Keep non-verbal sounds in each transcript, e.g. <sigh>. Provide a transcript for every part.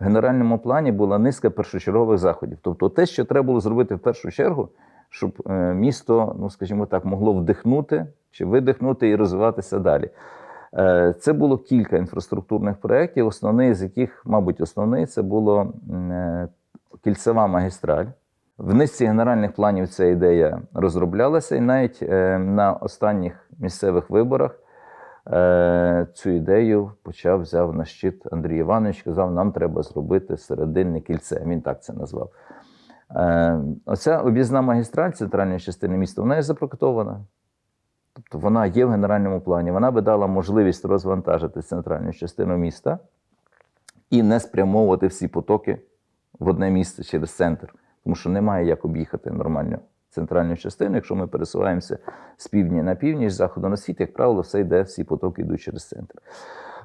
генеральному плані була низка першочергових заходів. Тобто те, що треба було зробити в першу чергу, щоб е, місто, ну скажімо так, могло вдихнути чи видихнути і розвиватися далі. Е, Це було кілька інфраструктурних проєктів, основний з яких, мабуть, основний це було е, кільцева магістраль. В низці генеральних планів ця ідея розроблялася, і навіть на останніх місцевих виборах цю ідею почав взяв на щит Андрій Іванович, казав, нам треба зробити серединне кільце. Він так це назвав. Е, Оця об'їзна магістраль центральної частини міста, вона є запроектована. Тобто вона є в генеральному плані. Вона би дала можливість розвантажити центральну частину міста і не спрямовувати всі потоки в одне місце через центр. Тому що немає як об'їхати нормально центральну частину. Якщо ми пересуваємося з півдня на північ, заходу на схід, як правило, все йде, всі потоки йдуть через центр.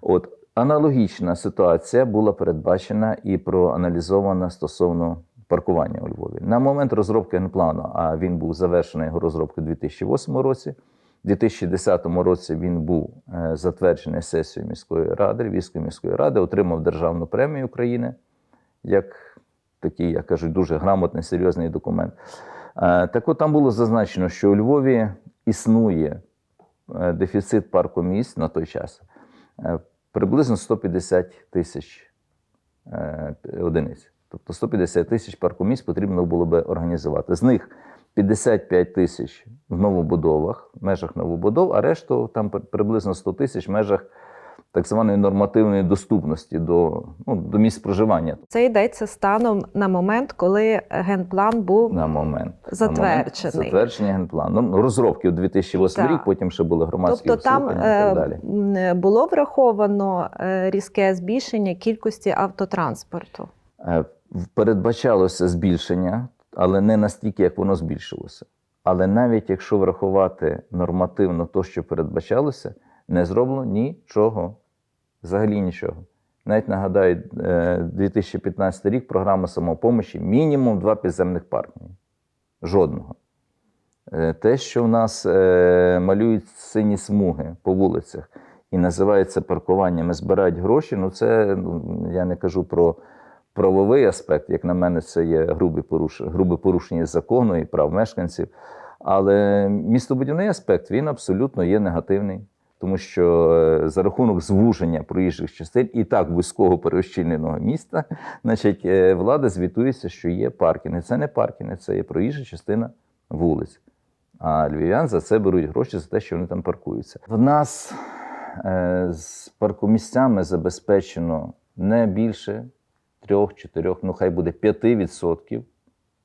От аналогічна ситуація була передбачена і проаналізована стосовно паркування у Львові. На момент розробки генплану, а він був завершений його розробки у 2008 році. У 2010 році він був е, затверджений сесією міської ради, Львівської міської ради, отримав Державну премію України як такий, я кажу, дуже грамотний, серйозний документ. Е, Так от там було зазначено, що у Львові існує е, дефіцит парку місць на той час е, приблизно 150 тисяч одиниць. Тобто 150 тисяч паркомісць потрібно було би організувати. З них 55 тисяч в новобудовах, в межах новобудов, а решту там приблизно 100 тисяч в межах так званої нормативної доступності до, ну, до місць проживання Це йдеться станом на момент, коли генплан був на момент. Затверджений. На момент затвердження генплану. Ну, розробки у 2008 Так. рік, потім ще були громадські Тобто там і так е, далі. м, було враховано е, різке збільшення кількості автотранспорту. Е, Передбачалося збільшення, але не настільки, як воно збільшилося. Але навіть якщо врахувати нормативно то, що передбачалося, не зроблено нічого. Взагалі нічого. Навіть нагадаю, е, 2015 рік програма самопомощі мінімум два підземних паркінги. Жодного. Е, Те, що в нас е, малюють сині смуги по вулицях і називається паркуванням, і збирають гроші, ну це ну, я не кажу про правовий аспект, як на мене, це є грубе порушення, грубе порушення закону і прав мешканців. Але містобудівний аспект він абсолютно є негативний, тому що е, за рахунок звуження проїжджих частин і так вузького переощільненого міста, <laughs> значить, е, влада звітується, що є паркінги. Це не паркінги, це є проїжджа частина вулиць. А львів'ян за це беруть гроші за те, що вони там паркуються. В нас е, з паркомісцями забезпечено не більше 3-4, ну хай буде 5%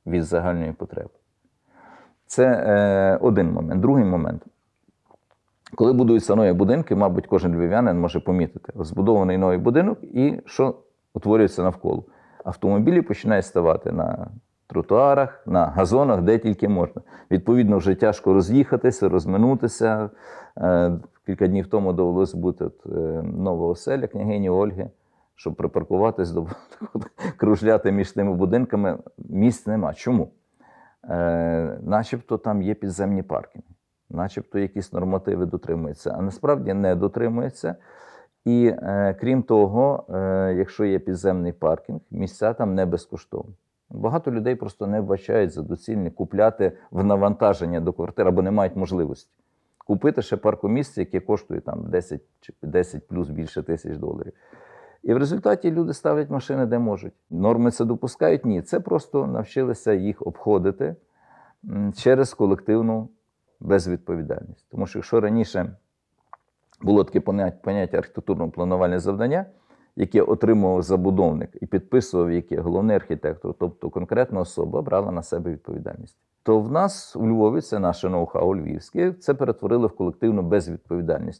від загальної потреби. Це один момент. Другий момент. Коли будуються нові будинки, мабуть, кожен львів'янин може помітити збудований новий будинок і що утворюється навколо. Автомобілі починають ставати на тротуарах, на газонах, де тільки можна. Відповідно, вже тяжко роз'їхатися, розминутися. Е, Кілька днів тому довелося бути е, нова оселя княгині Ольги, щоб припаркуватись, <laughs> кружляти між тими будинками. Місць нема. Чому? Е, начебто там є підземні паркінги, начебто якісь нормативи дотримуються, а насправді не дотримуються. І е, крім того, е, якщо є підземний паркінг, місця там не безкоштовні. Багато людей просто не вбачають за доцільне купляти в навантаження до квартир або не мають можливості. Купити ще паркомісце, яке коштує там 10 чи 10 плюс більше тисяч доларів. І в результаті люди ставлять машини, де можуть. Норми це допускають? Ні. Це просто навчилися їх обходити через колективну безвідповідальність. Тому що якщо раніше було таке поняття, поняття архітектурно-планувальне завдання, яке отримував забудовник і підписував яке головний архітектор, тобто конкретна особа брала на себе відповідальність. То в нас у Львові це наше ноу-хау львівське, це перетворили в колективну безвідповідальність.